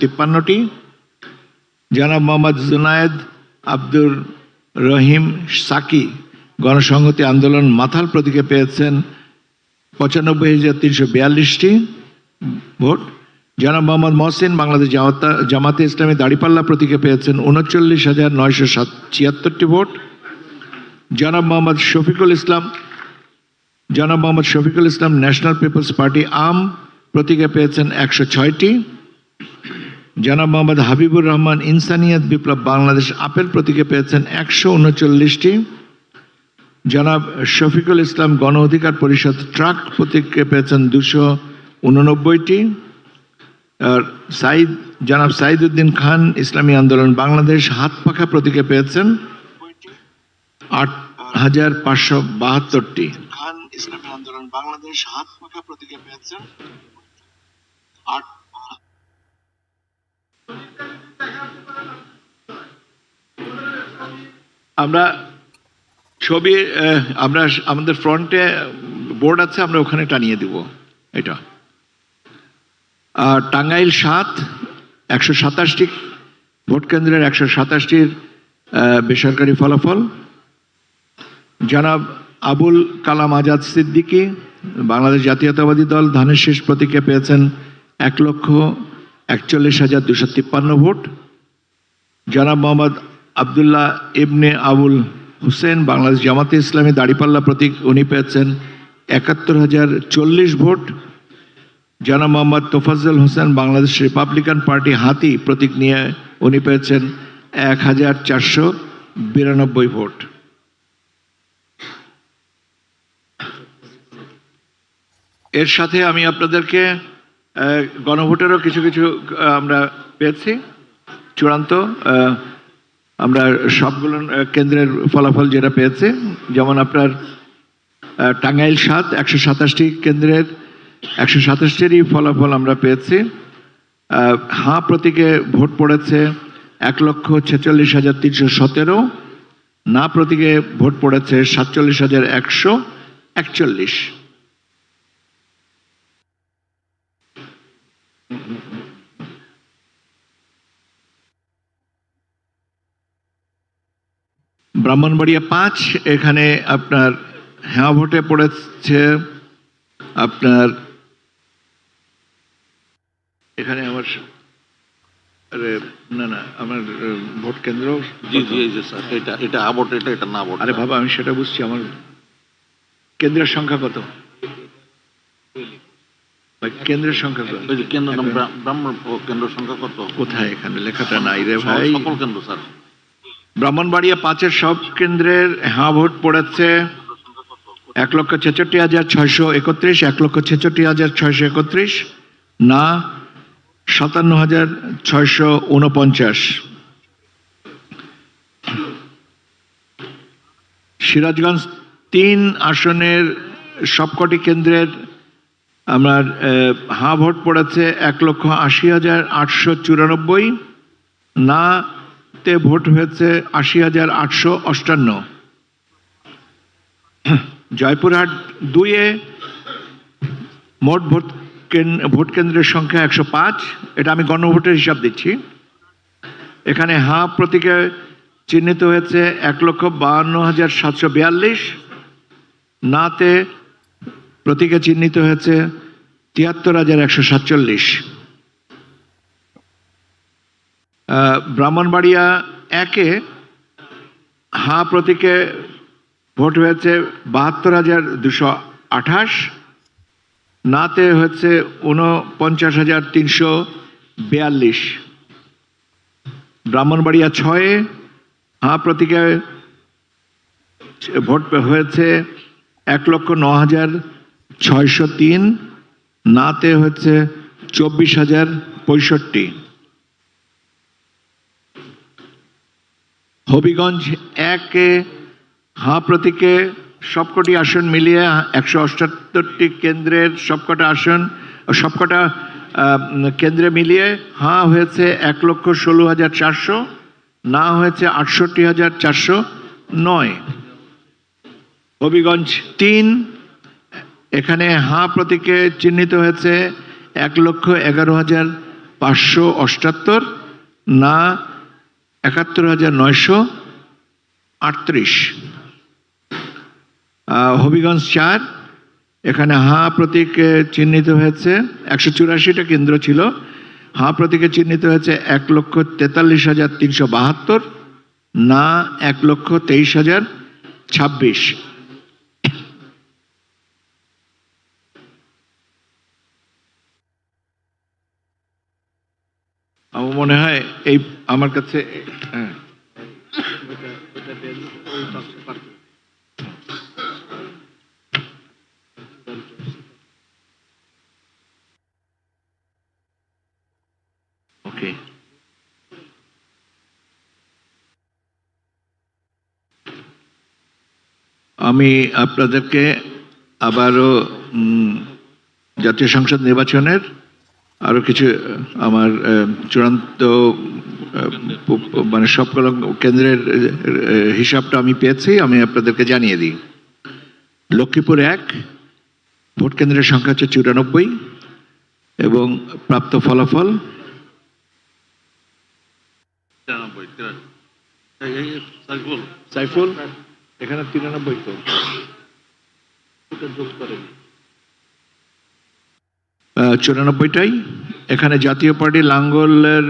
তিপ্পান্নটি। জনাব মোহাম্মদ জুনায়েদ আব্দুর রহিম সাকি গণসংহতি আন্দোলন মাথাল প্রতীকে পেয়েছেন পঁচানব্বই হাজার তিনশো বিয়াল্লিশটি ভোট। জনাব মোহাম্মদ মহসিন বাংলাদেশ জামাতা জামাতে ইসলামী দাড়িপাল্লা প্রতীকে পেয়েছেন উনচল্লিশ হাজার নয়শো সাত ছিয়াত্তরটি ভোট। জনাব মোহাম্মদ শফিকুল ইসলাম জনাব Mohammad Shafiqul Islam national peoples party আম প্রতীকে পেয়েছেন একশো ছয়টি। জনাব মোহাম্মদ হাবিবুর রহমান ইনসানিয়াত বিপ্লব বাংলাদেশ আপেল প্রতীকে পেয়েছেন একশো উনচল্লিশটি। জনাব শফিকুল ইসলাম গণ অধিকার পরিষদ ট্রাক প্রতীকে পেয়েছেন দুশো উননব্বইটি। সাইদ, জনাব সাইদুদ্দিন খান ইসলামী আন্দোলন বাংলাদেশ হাত পাখা প্রতীকে পেয়েছেন আট হাজার পাঁচশো বাহাত্তরটি। খান ইসলামী আন্দোলন বাংলাদেশ হাত পাখা প্রতীকে পেয়েছেন আট আমরা ছবি আমরা আমাদের ফ্রন্টে বোর্ড আছে, আমরা ওখানে টানিয়ে দিব। এটা। আর টাঙ্গাইল সাত, একশো সাতাশটি ভোট কেন্দ্রের একশো সাতাশটির বেসরকারি ফলাফল। জনাব আবুল কালাম আজাদ সিদ্দিকী, বাংলাদেশ জাতীয়তাবাদী দল, ধানের শেষ প্রতীকে পেয়েছেন এক লক্ষ একচল্লিশ হাজার দুশো তিপ্পান্ন ভোট। জনাব মোহাম্মদ আবদুল্লাহ ইবনে আবুল হুসেন বাংলাদেশ জামাতে ইসলামী দাড়িপাল্লা প্রতীক, উনি পেয়েছেন একাত্তর হাজার চল্লিশ ভোট। জানা মোহাম্মদ তোফাজ্জল হোসেন বাংলাদেশ রিপাবলিকান পার্টি হাতি প্রতীক নিয়ে উনি পেয়েছেন এক হাজার চারশো বিরানব্বই ভোট। এর সাথে আমি আপনাদেরকে গণভোটেরও কিছু কিছু আমরা পেয়েছি। চূড়ান্ত আমরা সবগুলো কেন্দ্রের ফলাফল যেটা পেয়েছে, যেমন আপনার টাঙ্গাইল সাত, একশো সাতাশটি কেন্দ্রের, একশো সাতাশটিরই ফলাফল আমরা পেয়েছি। হাঁ প্রতীকে ভোট পড়েছে এক লক্ষ ছেচল্লিশ হাজার তিনশো সতেরো, না প্রতীকে ভোট পড়েছে সাতচল্লিশ হাজার একশো একচল্লিশ। ব্রাহ্মণবাড়িয়া পাঁচ এখানে আপনার হ্যাঁ ভোটে পড়েছে আপনার এখানে আমার আরে না না আমার ভোট কেন্দ্র জি জি এই স্যার এটা এটা আবট এটা এটা না আবট আরে বাবা আমি সেটা বুঝছি আমার কেন্দ্রের সংখ্যা কত? কেন্দ্রের সংখ্যা কত? কেন্দ্র ব্রাহ্মণ কেন্দ্র সংখ্যা কত? কোথায় এখানে? লেখাটা নাই রে ভাই। সকল কেন্দ্র স্যার। ব্রাহ্মণবাড়িয়া পাঁচের সব কেন্দ্রের হ্যাঁ ভোট পড়েছে। এক লক্ষ ছেষট্টি হাজার ছয়শো একত্রিশ, এক লক্ষ ছেষট্টি হাজার ছয়শো একত্রিশ, না, সাতান্ন হাজার ছয়শো উনপঞ্চাশ। সিরাজগঞ্জ তিন আসনের সবকটি কেন্দ্রের আমার হাঁ ভোট পড়েছে এক লক্ষ আশি হাজার আটশো চুরানব্বই, না তে ভোট হয়েছে আশি হাজার আটশো অষ্টান্ন। জয়পুরহাট দুইয়ে মোট ভোট ভোট কেন্দ্রের সংখ্যা একশো পাঁচ। এটা আমি গণভোটের হিসাব দিচ্ছি। এখানে হা প্রতীকে চিহ্নিত হয়েছে এক লক্ষ বাহান্ন হাজার সাতশো বিয়াল্লিশ। নাতে প্রতীকে চিহ্নিত হয়েছে তিয়াত্তর হাজার একশো সাতচল্লিশ। ব্রাহ্মণবাড়িয়া একে হাঁ প্রতীকে ভোট হয়েছে বাহাত্তর হাজার দুশো আঠাশ, নাতে হচ্ছে উনপঞ্চাশ হাজার তিনশো বিয়াল্লিশ। ব্রাহ্মণবাড়িয়া ছয়ে হাঁ প্রতীকে ভোট হয়েছে এক লক্ষ ন হাজার ছয়শো তিন, নাতে হচ্ছে চব্বিশ হাজার পঁয়ষট্টি। হবিগঞ্জ একে হাঁ প্রতীকে সবকটি আসন মিলিয়ে একশো অষ্টাত্তরটি কেন্দ্রের সবকটা আসন, সবকটা কেন্দ্রে মিলিয়ে হাঁ হয়েছে এক লক্ষ ষোলো হাজার চারশো, না হয়েছে আটষট্টি হাজার চারশো নয়। হবিগঞ্জ তিন, এখানে হাঁ প্রতীকে চিহ্নিত হয়েছে এক লক্ষ এগারো হাজার পাঁচশো অষ্টাত্তর, না একাত্তর হাজার নয়শো আটত্রিশ। হবিগঞ্জ চার, এখানে হা প্রতীক চিহ্নিত হয়েছে, একশো চুরাশিটা কেন্দ্র ছিল। হা প্রতীকে চিহ্নিত হয়েছে এক লক্ষ তেতাল্লিশ হাজার তিনশো বাহাত্তর, না এক লক্ষ তেইশ হাজার ছাব্বিশ। আমার মনে হয় এই আমার কাছে হ্যাঁ। ওকে আমি আপনাদেরকে আবারও জাতীয় সংসদ নির্বাচনের আরও কিছু আমার চূড়ান্ত মানে সবগুলো কেন্দ্রের হিসাবটা আমি পেয়েছি আমি আপনাদেরকে জানিয়ে দিই। লক্ষ্মীপুর এক ভোট কেন্দ্রের সংখ্যা হচ্ছে চুরানব্বই এবং প্রাপ্ত ফলাফল সাইফুল। এখানে তিরানব্বই তো। আহ, চুরানব্বইটাই। এখানে জাতীয় পার্টি লাঙ্গলের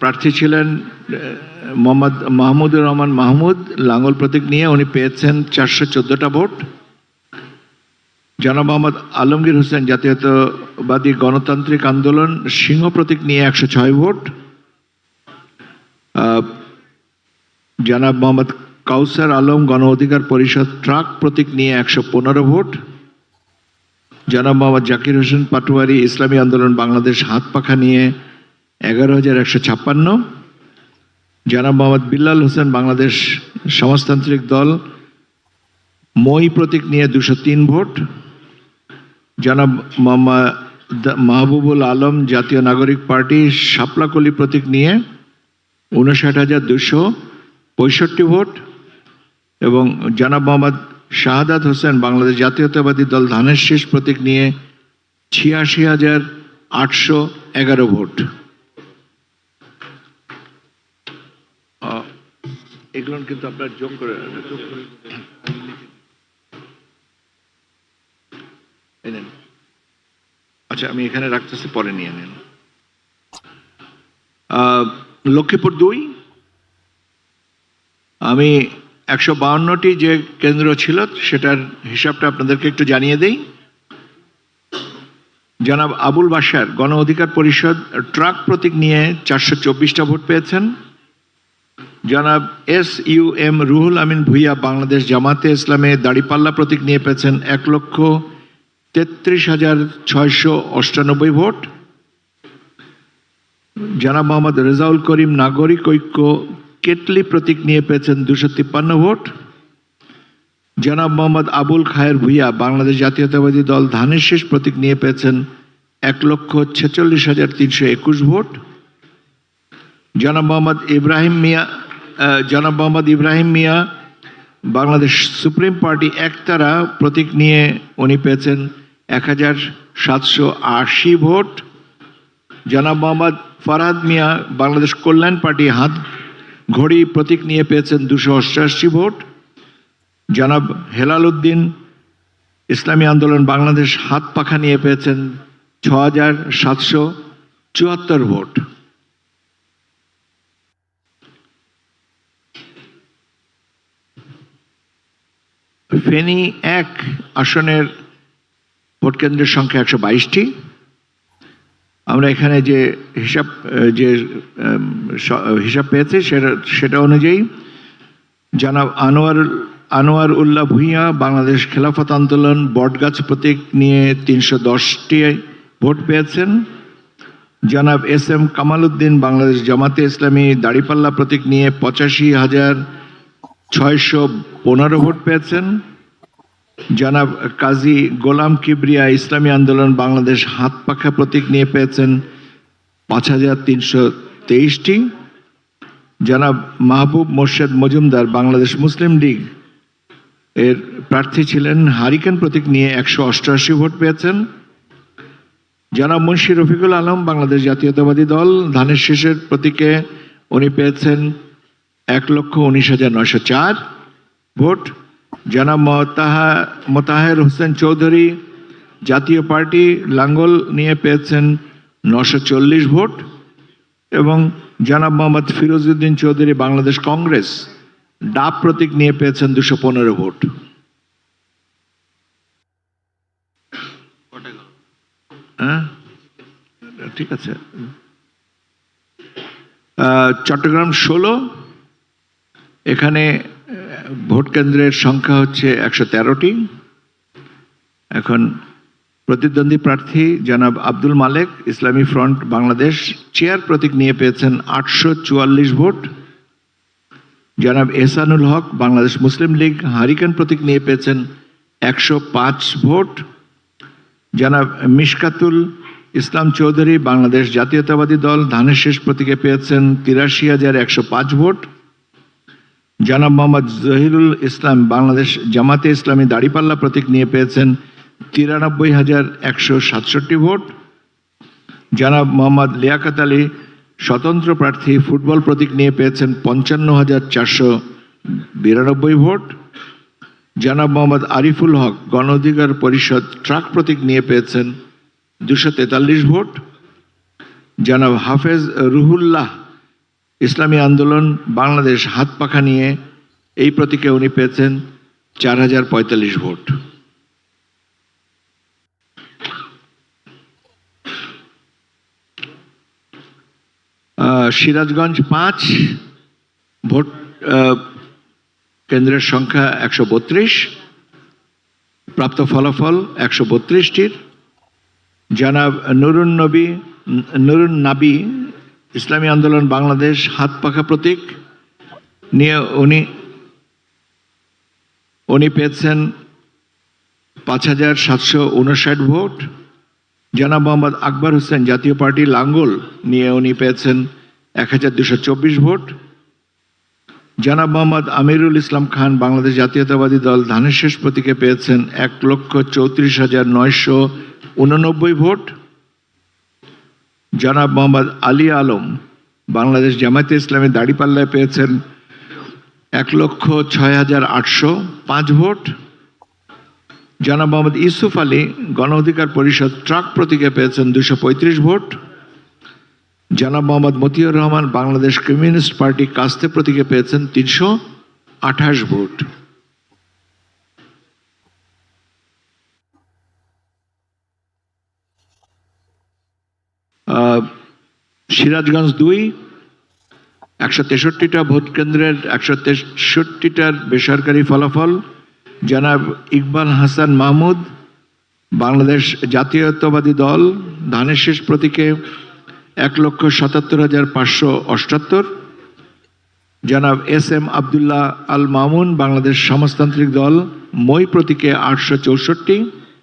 প্রার্থী ছিলেন মোহাম্মদ, মাহমুদুর রহমান মাহমুদ। লাঙ্গল প্রতীক নিয়ে উনি পেয়েছেন চারশো চোদ্দোটা ভোট। জনাব মোহাম্মদ আলমগীর হোসেন জাতীয়তাবাদী গণতান্ত্রিক আন্দোলন সিংহ প্রতীক নিয়ে একশো ছয় ভোট। জনাব মোহাম্মদ কাউসার আলম গণ অধিকার পরিষদ ট্রাক প্রতীক নিয়ে একশো পনেরো ভোট। জনাব মোহাম্মদ জাকির হোসেন পাটোয়ারি, ইসলামী আন্দোলন বাংলাদেশ হাত পাখা নিয়ে এগারো হাজার একশো ছাপ্পান্ন। জনাব মোহাম্মদ বিল্লাল হোসেন বাংলাদেশ সমাজতান্ত্রিক দল, মই প্রতীক নিয়ে দুশো তিন ভোট। জনাব মাহবুবুল আলম জাতীয় নাগরিক পার্টি, শাপলাকলি প্রতীক নিয়ে উনষাট হাজার দুশো পঁয়ষট্টি ভোট। এবং জনাব মোহাম্মদ শাহাদাত হোসেন বাংলাদেশ জাতীয়তাবাদী দল ধানের শেষ প্রতীক নিয়ে ছিয়াশি হাজার আটশো এগারো ভোট। কিন্তু আপনার যোগ করে। আচ্ছা আমি এখানে রাখতেছি, পরে নিয়ে নেন। লক্ষ্মীপুর দুই। আমি একশো বাউন্নটি যে কেন্দ্র ছিল, সেটার হিসাবটা আপনাদেরকে একটু জানিয়ে দেই। জনাব আবুল বাসার গণ অধিকার পরিষদ ট্রাক প্রতীক নিয়ে চারশো চব্বিশটা ভোট পেয়েছেন। জনাব S U M Ruhul Amin Bhuiyan Bangladesh Jamaate Islami দাড়িপাল্লা প্রতীক নিয়ে পেয়েছেন এক লক্ষ তেত্রিশ হাজার ছয়শো অষ্টানব্বই ভোট। জনাব মোহাম্মদ রেজাউল করিম নাগরিক ঐক্য কেটলি প্রতীক নিয়ে পেয়েছেন দুশো তিপ্পান্ন ভোট। জনাব মোহাম্মদ আবুল খায়ের ভুইয়া, বাংলাদেশ জাতীয়তাবাদী দল ধানের শেষ প্রতীক নিয়ে পেয়েছেন এক লক্ষ ছেচল্লিশ হাজার তিনশো একুশ ভোট। জনাব মোহাম্মদ ইব্রাহিম মিয়া জনাব মোহাম্মদ ইব্রাহিম মিয়া, বাংলাদেশ সুপ্রিম পার্টি একতারা প্রতীক নিয়ে উনি পেয়েছেন এক হাজার সাতশো আশি ভোট। জনাব মোহাম্মদ ফরহাদ মিয়া, বাংলাদেশ কল্যাণ পার্টি হাত ঘড়ি প্রতীক নিয়ে পেয়েছেন দুশো অষ্টআশি ভোট। জনাব হেলাল উদ্দিন, ইসলামী আন্দোলন বাংলাদেশ হাত পাখা নিয়ে পেয়েছেন ছ হাজার সাতশো চুয়াত্তর ভোট। ফেনী এক আসনের ভোট কেন্দ্রের সংখ্যা একশো বাইশটি। আমরা এখানে যে হিসাব যে হিসাব পেয়েছি সেটা সেটা অনুযায়ী জানাব আনোয়ার আনোয়ার উল্লাহ ভূঁইয়া বাংলাদেশ খেলাফত আন্দোলন বটগাছ প্রতীক নিয়ে তিনশো দশটি ভোট পেয়েছেন। জনাব এস এম কামাল উদ্দিন বাংলাদেশ জামাতে ইসলামী দাড়িপাল্লা প্রতীক নিয়ে পঁচাশি হাজার ছয়শো পনেরো ভোট পেয়েছেন। জনাব কাজী গোলাম কিবরিয়া ইসলামী আন্দোলন বাংলাদেশ হাত পাখা প্রতীক নিয়ে পেয়েছেন পাঁচ হাজার তিনশো তেইশটি। জনাব মাহবুব মোর্শেদ মজুমদার বাংলাদেশ মুসলিম লীগ এর প্রার্থী ছিলেন, হারিকেন প্রতীক নিয়ে একশো অষ্টআশি ভোট পেয়েছেন। জনাব মুন্সি রফিকুল আলম বাংলাদেশ জাতীয়তাবাদী দল, ধানের শীষের প্রতীকে উনি পেয়েছেন এক লক্ষ উনিশ হাজার নয়শো চার ভোট। জনাব মোতাহা মোতাহের হোসেন চৌধুরী জাতীয় পার্টি লাঙ্গল নিয়ে পেয়েছেন নশো চল্লিশ ভোট এবং জনাব মোহাম্মদ ফিরোজউদ্দিন চৌধুরী বাংলাদেশ কংগ্রেস ডাব প্রতীক নিয়ে পেয়েছেন দুশো পনেরো ভোট। হ্যাঁ? ঠিক আছে। চট্টগ্রাম ষোলো এখানে ভোট কেন্দ্রের সংখ্যা হচ্ছে একশো তেরোটি। এখন প্রতিদ্বন্দ্বী প্রার্থী জনাব আব্দুল মালেক, ইসলামী ফ্রন্ট বাংলাদেশ চেয়ার প্রতীক নিয়ে পেয়েছেন আটশো চুয়াল্লিশ ভোট। জনাব এহসানুল হক, বাংলাদেশ মুসলিম লীগ হারিকেন প্রতীক নিয়ে পেয়েছেন একশো পাঁচ ভোট। জনাব মিশকাতুল ইসলাম চৌধুরী, বাংলাদেশ জাতীয়তাবাদী দল ধানের শেষ প্রতীকে পেয়েছেন তিরাশি হাজার একশো পাঁচ ভোট। জনাব মোহাম্মদ জহিরুল ইসলাম বাংলাদেশ জামাতে ইসলামী দাড়িপাল্লা প্রতীক নিয়ে পেয়েছেন তিরানব্বই হাজার একশো সাতষট্টি ভোট। জনাব মোহাম্মদ লিয়াকাত আলী স্বতন্ত্র প্রার্থী ফুটবল প্রতীক নিয়ে পেয়েছেন পঞ্চান্ন হাজার চারশো বিরানব্বই ভোট। জনাব মোহাম্মদ আরিফুল হক গণ অধিকার পরিষদ ট্রাক প্রতীক নিয়ে পেয়েছেন দুশো তেতাল্লিশ ভোট। জনাব হাফেজ রুহুল্লাহ ইসলামী আন্দোলন বাংলাদেশ হাত পাখা নিয়ে এই প্রতীকে উনি পেয়েছেন চার হাজার পঁয়তাল্লিশ ভোট। সিরাজগঞ্জ পাঁচ, ভোট কেন্দ্রের সংখ্যা একশো বত্রিশ, প্রাপ্ত ফলাফল একশো বত্রিশটির। জানাব নুরুন নবী, নুরুন নাবি ইসলামী আন্দোলন বাংলাদেশ হাত পাখা প্রতীক। নিয়ে উনি উনি পেয়েছেন পাঁচ হাজার সাতশো উনষাট ভোট। জানাব মোহাম্মদ আকবর হোসেন জাতীয় পার্টি লাঙ্গল নিয়ে উনি পেয়েছেন এক হাজার দুশো চব্বিশ ভোট। জনাব মোহাম্মদ আমিরুল ইসলাম খান বাংলাদেশ জাতীয়তাবাদী দল ধানের শেষ প্রতীকে পেয়েছেন এক লক্ষ চৌত্রিশ হাজার নয়শো উননব্বই ভোট। জনাব মোহাম্মদ আলী আলম বাংলাদেশ জামায়াতে ইসলামী দাড়িপাল্লায় পেয়েছেন এক লক্ষ ছয় হাজার আটশো পাঁচ ভোট। জনাব মোহাম্মদ ইউসুফ আলী গণ অধিকার পরিষদ ট্রাক প্রতীকে পেয়েছেন দুশো পঁয়ত্রিশ ভোট। জনাব মোহাম্মদ মতিউর রহমান বাংলাদেশ কমিউনিস্ট পার্টি কাস্তে প্রতীকে পেয়েছেন তিনশো আঠাশ ভোট। সিরাজগঞ্জ দুই, একশো তেষট্টিটা ভোট কেন্দ্রের একশো তেষট্টিটার বেসরকারি ফলাফল, জনাব ইকবাল হাসান মাহমুদ, বাংলাদেশ জাতীয়তাবাদী দল, ধানের শেষ প্রতীকে এক লক্ষ সাতাত্তর হাজার পাঁচশো অষ্টাত্তর, জনাব এস এম আবদুল্লাহ আল মামুন, বাংলাদেশ সমাজতান্ত্রিক দল, মই প্রতীকে আটশো চৌষট্টি